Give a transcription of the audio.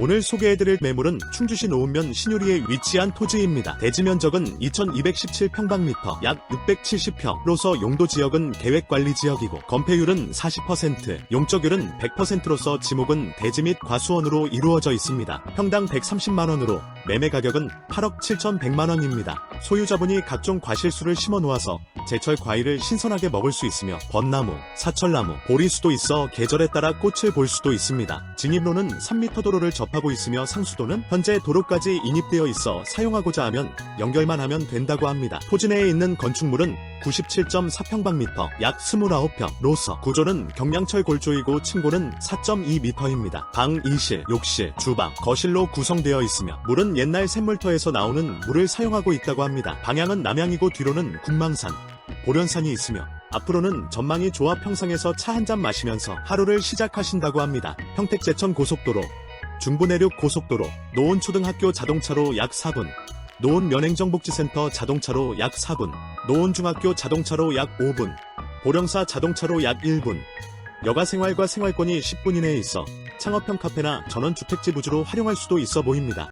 오늘 소개해드릴 매물은 충주시 노은면 신유리에 위치한 토지입니다. 대지 면적은 2217평방미터, 약 670평로서 용도 지역은 계획관리 지역이고 건폐율은 40%, 용적률은 100%로서 지목은 대지 및 과수원으로 이루어져 있습니다. 평당 130만원으로 매매 가격은 8억 7,100만원입니다. 소유자분이 각종 과실수를 심어 놓아서 제철 과일을 신선하게 먹을 수 있으며 벚나무, 사철나무, 보리수도 있어 계절에 따라 꽃을 볼 수도 있습니다. 진입로는 3m 도로를 접하고 있으며 상수도는 현재 도로까지 인입되어 있어 사용하고자 하면 연결만 하면 된다고 합니다. 내에 있는 건축물은 97.4평방미터, 약 29평, 로서, 구조는 경량철 골조이고 층고는 4.2m입니다. 방 2실, 욕실, 주방, 거실로 구성되어 있으며 물은 옛날 샘물터에서 나오는 물을 사용하고 있다고 합니다. 방향은 남향이고 뒤로는 군망산, 보련산이 있으며 앞으로는 전망이 좋아 평상에서 차 한 잔 마시면서 하루를 시작하신다고 합니다. 평택 제천 고속도로, 중부내륙 고속도로, 노원초등학교 자동차로 약 4분, 노원 면행정복지센터 자동차로 약 4분, 노원중학교 자동차로 약 5분, 보령사 자동차로 약 1분, 여가 생활과 생활권이 10분 이내에 있어 창업형 카페나 전원주택지 부주로 활용할 수도 있어 보입니다.